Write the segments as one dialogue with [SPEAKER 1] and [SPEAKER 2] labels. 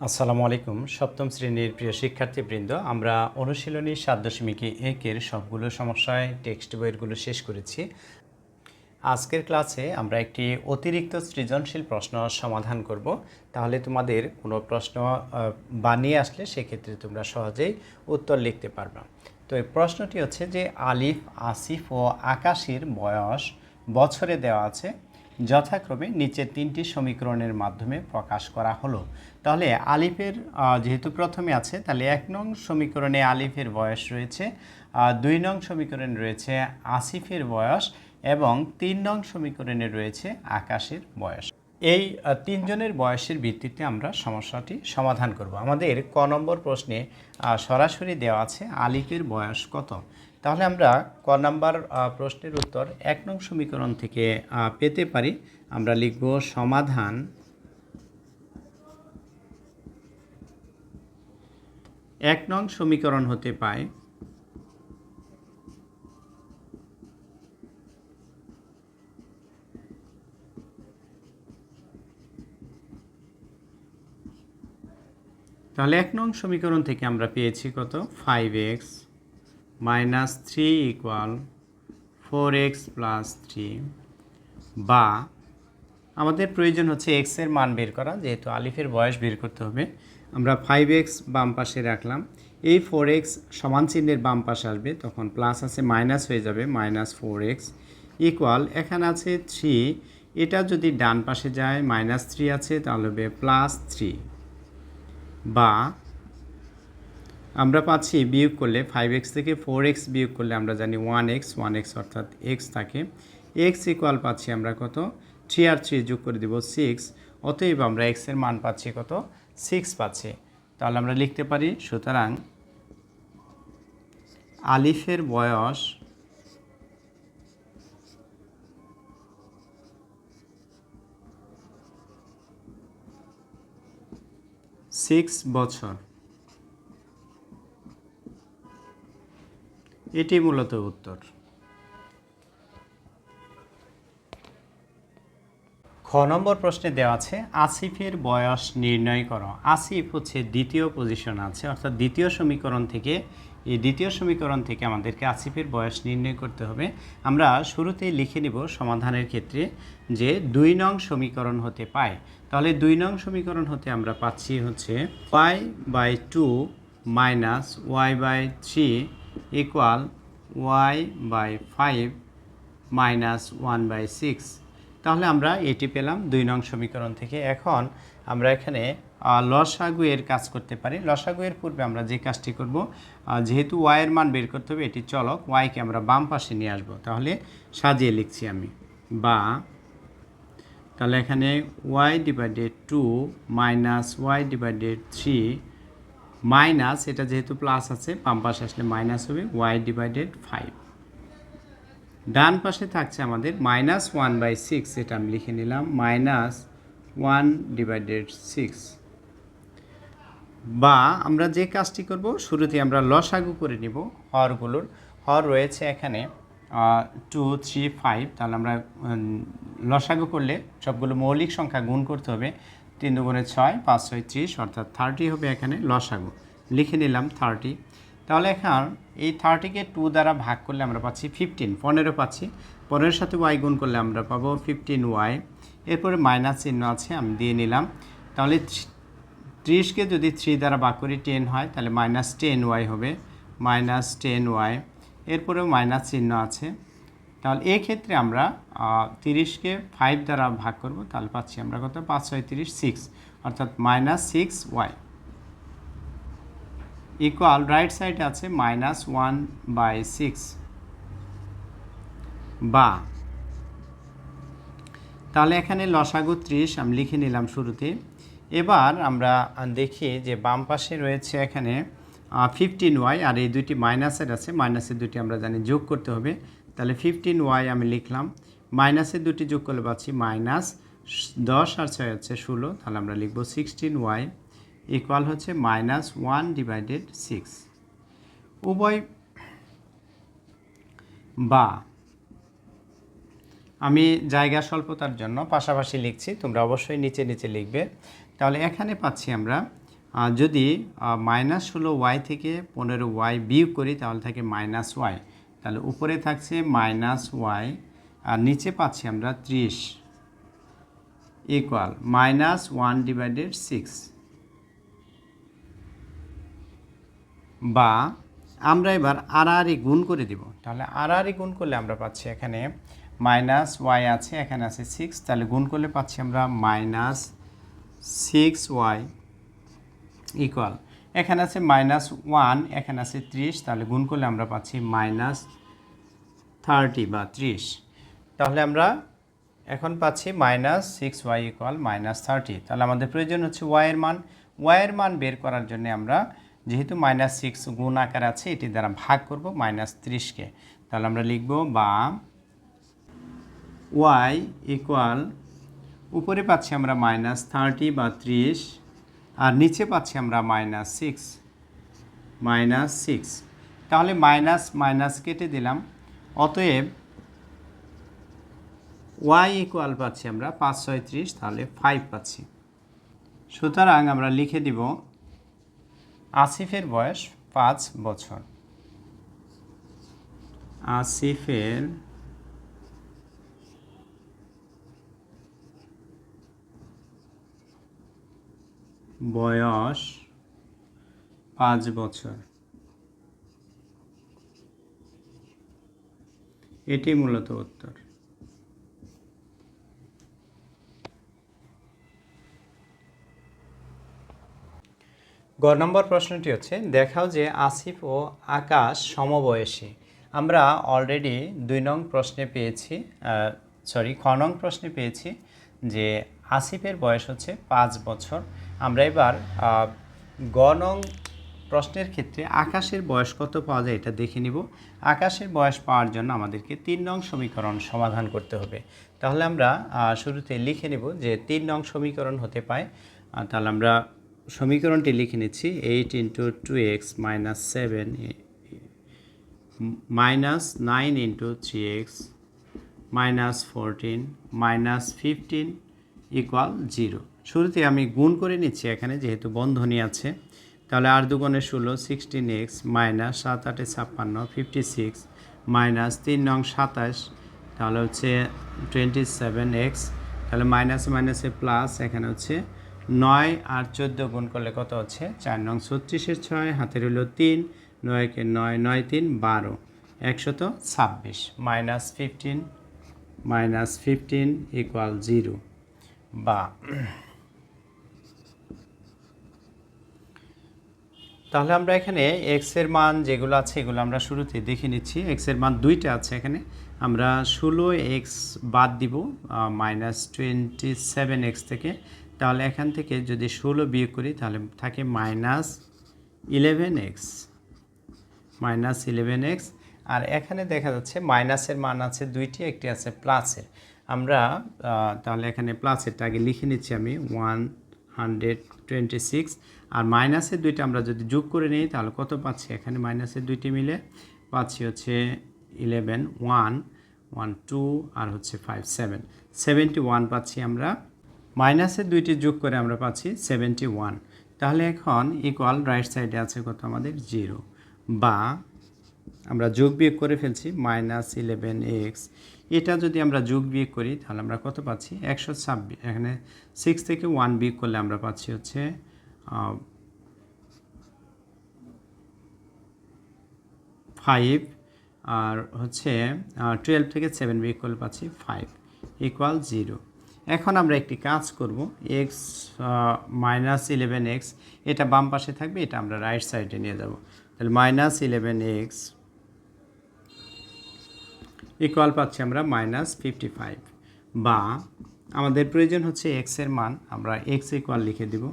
[SPEAKER 1] আসসালামু আলাইকুম। সপ্তম শ্রেণির প্রিয় শিক্ষার্থীবৃন্দ, আমরা অনুশীলনী সাত দশমিক একের সবগুলো সমস্যায় টেক্সট বইয়েরগুলো শেষ করেছি। আজকের ক্লাসে আমরা একটি অতিরিক্ত সৃজনশীল প্রশ্ন সমাধান করব। তাহলে তোমাদের কোনো প্রশ্ন বানিয়ে আসলে সেক্ষেত্রে তোমরা সহজেই উত্তর লিখতে পারবে। তো এই প্রশ্নটি হচ্ছে যে আলিফ, আসিফ ও আকাশির বয়স বছরে দেওয়া আছে। যথাক্রমে নিচের তিনটি সমীকরণের মাধ্যমে প্রকাশ করা হলো। তাহলে আলিফের যেহেতু প্রথমে আছে, তাহলে এক নং সমীকরণে আলিফের বয়স রয়েছে দুই নং সমীকরণে রয়েছে আসিফের বয়স এবং তিন নং সমীকরণে রয়েছে আকাশের বয়স। এই তিনজনের বয়সের ভিত্তিতে আমরা সমস্যাটি সমাধান করব। আমাদের ক নম্বর প্রশ্নে সরাসরি দেওয়া আছে আলিফের বয়স কত? তাহলে আমরা ক নাম্বার প্রশ্নের উত্তর এক নং সমীকরণ থেকে পেতে পারি। আমরা লিখব সমাধান এক নং সমীকরণ হতে পায়। তাহলে এক নং সমীকরণ থেকে আমরা পেয়েছি কত? Five x minus three equal four x plus three বা আমাদের প্রয়োজন হচ্ছে এক্সের মান বের করা, যেহেতু আলিফের বয়স বের করতে হবে। আমরা ফাইভ এক্স বাম পাশে রাখলাম। এই ফোর এক্স সমান চিহ্নের বাম পাশে আসবে, তখন প্লাস আছে মাইনাস হয়ে যাবে মাইনাস ফোর এক্স ইকুয়াল এখানে আছে থ্রি এটা যদি ডান পাশে যায় মাইনাস থ্রি আছে, তাহলে হবে প্লাস থ্রি বা আমরা পাচ্ছি বিয়োগ করলে ফাইভ এক্স থেকে ফোর এক্স বিয়োগ করলে আমরা জানি ওয়ান এক্স ওয়ান এক্স অর্থাৎ এক্স থাকে। এক্স ইকুয়াল পাচ্ছি আমরা কত? থ্রি আর থ্রি যোগ করে দিব সিক্স অতএব আমরা এক্সের মান পাচ্ছি কত? সিক্স পাচ্ছি। তাহলে আমরা লিখতে পারি, সুতরাং আলিফের বয়স সিক্স বছর। এটি মূলত উত্তর। খ নম্বর প্রশ্নে দেওয়া আছে, আসিফের বয়স নির্ণয় করো। আসিফ হচ্ছে দ্বিতীয় পজিশন আছে, অর্থাৎ দ্বিতীয় সমীকরণ থেকে, এই দ্বিতীয় সমীকরণ থেকে আমাদেরকে আসিফের বয়স নির্ণয় করতে হবে। আমরা শুরুতেই লিখে নিব সমাধানের ক্ষেত্রে যে দুই নং সমীকরণ হতে পায়। তাহলে দুই নং সমীকরণ হতে আমরা পাচ্ছি হচ্ছে পাই by two minus y by three equal y by five minus one by six তাহলে আমরা এটি পেলাম দুই নং সমীকরণ থেকে। এখন আমরা এখানে লসাগু এর কাজ করতে পারি। লসাগু পূর্বে আমরা যে কাজটি করব যেহেতু ওয়াইয়ের মান বের করতে হবে, এটি চলক ওয়াইকে আমরা বাম পাশে নিয়ে আসব। তাহলে সাজিয়ে লিখছি আমি, বা, তাহলে এখানে y divided two minus y divided three minus, এটা যেহেতু প্লাস আছে, বাম পাশে আসলে মাইনাস হবে ওয়াই ডিভাইডেড ফাইভ ডান পাশে থাকছে আমাদের মাইনাস ওয়ান বাই সিক্স এটা আমি লিখে নিলাম মাইনাস ওয়ান ডিভাইডেড সিক্স বা আমরা যে কাজটি করব শুরুতে আমরা লসাগু করে নিব হরগুলোর। হর রয়েছে এখানে টু থ্রি ফাইভ তাহলে আমরা লসাগু করলে সবগুলো মৌলিক সংখ্যা গুণ করতে হবে। তিন দুগুণে ছয়, পাঁচ ছয় ত্রিশ, অর্থাৎ থার্টি হবে এখানে লসাগু। লিখে নিলাম থার্টি তাহলে এখন এই থার্টিকে টু দ্বারা ভাগ করলে আমরা পাচ্ছি ফিফটিন পনেরো পাচ্ছি। পনেরোর সাথে ওয়াই গুণ করলে আমরা পাবো ফিফটিন ওয়াই এরপরে মাইনাস চিহ্ন আছে, আমি দিয়ে নিলাম। তাহলে ত্রিশকে যদি থ্রি দ্বারা ভাগ করি টেন হয়, তাহলে মাইনাস টেন ওয়াই হবে। মাইনাস টেন ওয়াই এরপরেও মাইনাস চিহ্ন আছে। তাহলে ক্ষেত্রে আমরা তিরিশকে ফাইভ দ্বারা ভাগ করব, তাহলে পাচ্ছি আমরা কত? পাঁচ, ছয়, তিরিশ সিক্স অর্থাৎ minus six y equal right সাইডে আছে মাইনাস ওয়ান বাই সিক্স বা, তাহলে এখানে লসাগু ত্রিশ, আমি লিখে নিলাম শুরুতে। এবার আমরা দেখি যে বাম পাশে রয়েছে এখানে ফিফটিন ওয়াই আর এই দুইটি মাইনাসের আছে মাইনাসের দুটি আমরা জানি যোগ করতে হবে। তাহলে ফিফটিন ওয়াই আমি লিখলাম, মাইনাসের দুটি যোগ করলে পাচ্ছি মাইনাস দশ আর ছয় হচ্ছে ষোলো, তাহলে আমরা লিখব সিক্সটিন ওয়াই ইকুয়াল হচ্ছে মাইনাস ওয়ান ডিভাইডেড সিক্স উভয় বা আমি জায়গা স্বল্পতার জন্য পাশাপাশি লিখছি, তোমরা অবশ্যই নিচে নিচে লিখবে। তাহলে এখানে পাচ্ছি আমরা যদি মাইনাস ষোলো ওয়াই থেকে পনেরো ওয়াই বিয়োগ করি, তাহলে থাকে মাইনাস ওয়াই তাহলে উপরে থাকছে মাইনাস ওয়াই আর নিচে পাচ্ছি আমরা ত্রিশ। Equal minus one divided six বা আমরা এবার আর আড়াআড়ি গুণ করে দিব। তাহলে আর আড়াআড়ি গুণ করলে আমরা পাচ্ছি এখানে মাইনাস ওয়াই আছে, এখানে আছে সিক্স তাহলে গুণ করলে পাচ্ছি আমরা মাইনাস সিক্স ওয়াই ইকুয়াল এখানে আছে মাইনাস ওয়ান এখানে আছে ত্রিশ, তাহলে গুণ করলে আমরা পাচ্ছি মাইনাস থার্টি বা ত্রিশ। তাহলে আমরা এখন পাচ্ছি minus six y equal minus thirty তাহলে আমাদের প্রয়োজন হচ্ছে ওয়াইয়ের মান। ওয়াইয়ের মান বের করার জন্য আমরা যেহেতু মাইনাস সিক্স গুণ আকার আছে, এটি দ্বারা ভাগ করব মাইনাস ত্রিশকে তাহলে আমরা লিখব বা ওয়াই ইকুয়াল উপরে পাচ্ছি আমরা মাইনাস থার্টি বা ত্রিশ। আর নিচে পাচ্ছি আমরা মাইনাস সিক্স মাইনাস সিক্স তাহলে মাইনাস মাইনাস কেটে দিলাম। অতএব ওয়াই ইকুয়াল পাচ্ছি আমরা পাঁচ, ছয়, ত্রিশ, তাহলে ফাইভ পাচ্ছি। সুতরাং আমরা লিখে দিব আসিফের বয়স পাঁচ বছর। আসিফের বয়স পাঁচ বছর। এটি মূলত উত্তর। গ নম্বর প্রশ্নটি হচ্ছে, দেখাও যে আসিফ ও আকাশ সমবয়সী। আমরা অলরেডি দুই নং প্রশ্নে পেয়েছি সরি খ নং প্রশ্নে পেয়েছি যে আসিফের বয়স হচ্ছে পাঁচ বছর। আমরা এবার আহ, গ নং প্রশ্নের ক্ষেত্রে আকাশের বয়স কত পাওয়া যায় এটা দেখে নিব। আকাশের বয়স পাওয়ার জন্য আমাদেরকে তিন নং সমীকরণ সমাধান করতে হবে। তাহলে আমরা শুরুতে লিখে নেব যে তিন নং সমীকরণ হতে পায়। তাহলে আমরা সমীকরণটি লিখে নিচ্ছি eight into two x minus seven minus nine into three x minus fourteen minus fifteen equal zero. শুরুতে আমি গুণ করে নিচ্ছি এখানে, যেহেতু বন্ধনী আছে। তাহলে আর দুগুণে ষোলো সিক্সটিন এক্স মাইনাস সাত আটে ছাপ্পান্ন ফিফটি সিক্স মাইনাস তিন নং সাতাশ, তাহলে হচ্ছে টোয়েন্টি সেভেন এক্স তাহলে মাইনাসে মাইনাসে প্লাস এখানে হচ্ছে নয় আর চোদ্দ গুণ করলে কত হচ্ছে? চার নং ছত্রিশের ছয়, হাতের হলো তিন, নয়কে নয় নয় তিন, বারো, একশত ছাব্বিশ minus fifteen minus fifteen equal zero বা তাহলে আমরা এখানে এক্সের মান যেগুলো আছে এগুলো আমরা শুরুতে দেখে নিচ্ছি। এক্সের মান দুইটা আছে এখানে। আমরা ষোলো এক্স বাদ দিব মাইনাস টোয়েন্টি সেভেন এক্স থেকে। তাহলে এখান থেকে যদি ষোলো বিয়োগ করি, তাহলে থাকে minus eleven x, minus eleven x. আর এখানে দেখা যাচ্ছে মাইনাসের মান আছে দুইটি, একটি আছে প্লাসের। আমরা তাহলে এখানে প্লাসেরটা আগে লিখে নিচ্ছি আমি। ওয়ান হান্ড্রেড টোয়েন্টি সিক্স আর মাইনাসের দুইটা আমরা যদি যোগ করে নিই, তাহলে কত পাচ্ছি? এখানে মাইনাসের দুইটি মিলে পাচ্ছি হচ্ছে ইলেভেন ওয়ান ওয়ান টু আর হচ্ছে ফাইভ সেভেন সেভেন্টি ওয়ান পাচ্ছি আমরা। মাইনাসের দুইটি যোগ করে আমরা পাচ্ছি সেভেন্টি ওয়ান তাহলে এখন ইকুয়াল রাইট সাইডে আছে কত আমাদের? জিরো বা আমরা যোগ বিয়োগ করে ফেলছি মাইনাস ইলেভেন এক্স এটা যদি আমরা যোগ বিয়োগ করি, তাহলে আমরা কত পাচ্ছি? একশো ছাব্বিশ। এখানে সিক্স থেকে ওয়ান বিয়োগ করলে আমরা পাচ্ছি হচ্ছে ফাইভ আর হচ্ছে টুয়েলভ থেকে সেভেন বিয়োগ করলে পাচ্ছি ফাইভ ইকুয়াল জিরো এখন আমরা একটি কাজ করব এক্স মাইনাস ইলেভেন এক্স এটা বাম পাশে থাকবে, এটা আমরা রাইট সাইডে নিয়ে যাব। তাহলে মাইনাস ইলেভেন এক্স ইকুয়াল পাচ্ছি আমরা মাইনাস ফিফটি ফাইভ বা আমাদের প্রয়োজন হচ্ছে এক্সের মান, আমরা এক্স ইকুয়াল লিখে দিব।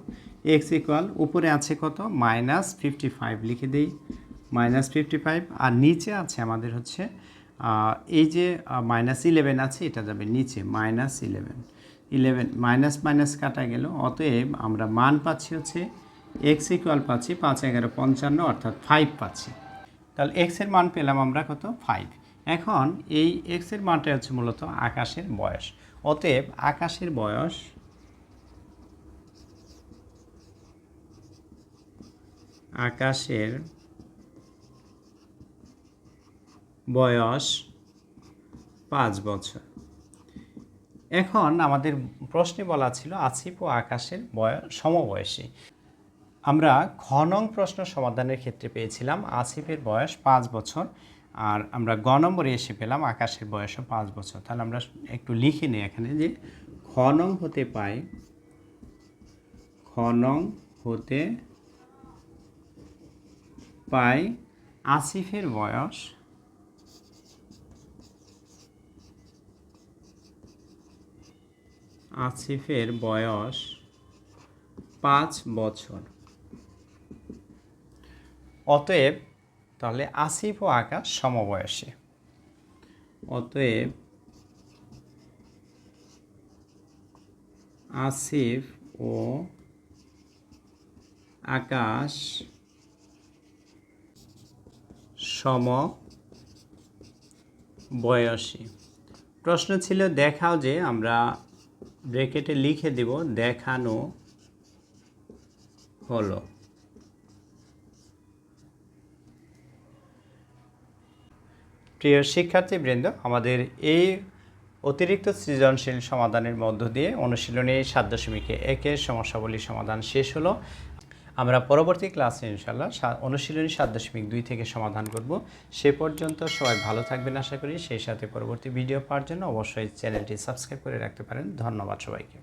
[SPEAKER 1] এক্স ইকুয়াল উপরে আছে কত? মাইনাস ফিফটি ফাইভ লিখে দিই। মাইনাস ফিফটি ফাইভ আর নিচে আছে আমাদের হচ্ছে এই যে মাইনাস ইলেভেন আছে, এটা যাবে নিচে minus eleven eleven minus minus কাটা গেল, অতএব আমরা মান পাচ্ছি হচ্ছে এক্স ইকুয়াল পাচ্ছি পাঁচ এগারো পঞ্চান্ন, অর্থাৎ ফাইভ পাচ্ছি। তাহলে এক্সের মান পেলাম আমরা কত? ফাইভ এখন এই এক্সের মানটা হচ্ছে মূলত আকাশের বয়স। অতএব আকাশের বয়স আকাশের বয়স পাঁচ বছর। এখন আমাদের প্রশ্নে বলা ছিল আসিফ ও আকাশের বয়স সমবয়সী। আমরা খ নং প্রশ্ন সমাধানের ক্ষেত্রে পেয়েছিলাম আসিফের বয়স পাঁচ বছর। আর আমরা গ নম্বরে এসে পেলাম আকাশের বয়সও পাঁচ বছর। তাহলে আমরা একটু লিখে নিই এখানে যে খ নং হতে পাই, খ নং হতে পাই আসিফের বয়স আসিফের বয়স পাঁচ বছর। অতএব তাহলে আসিফ ও আকাশ সমবয়সী। অতএব আসিফ ও আকাশ সম বয়সী প্রশ্ন ছিল, দেখাও যে আমরা ব্রেকেটে লিখে দেব, দেখানো হলো। প্রিয় শিক্ষার্থীবৃন্দ, আমাদের এই অতিরিক্ত সৃজনশীল সমাধানের মধ্য দিয়ে অনুশীলনী সাত দশমিকে একের সমস্যাবলী সমাধান শেষ হলো। আমরা পরবর্তী ক্লাসে ইনশাল্লাহ অনুশীলনী সাত দশমিক দুই থেকে সমাধান করব। সে পর্যন্ত সবাই ভালো থাকবেন আশা করি। সেই সাথে পরবর্তী ভিডিও পাওয়ার জন্য অবশ্যই চ্যানেলটি সাবস্ক্রাইব করে রাখতে পারেন। ধন্যবাদ সবাইকে।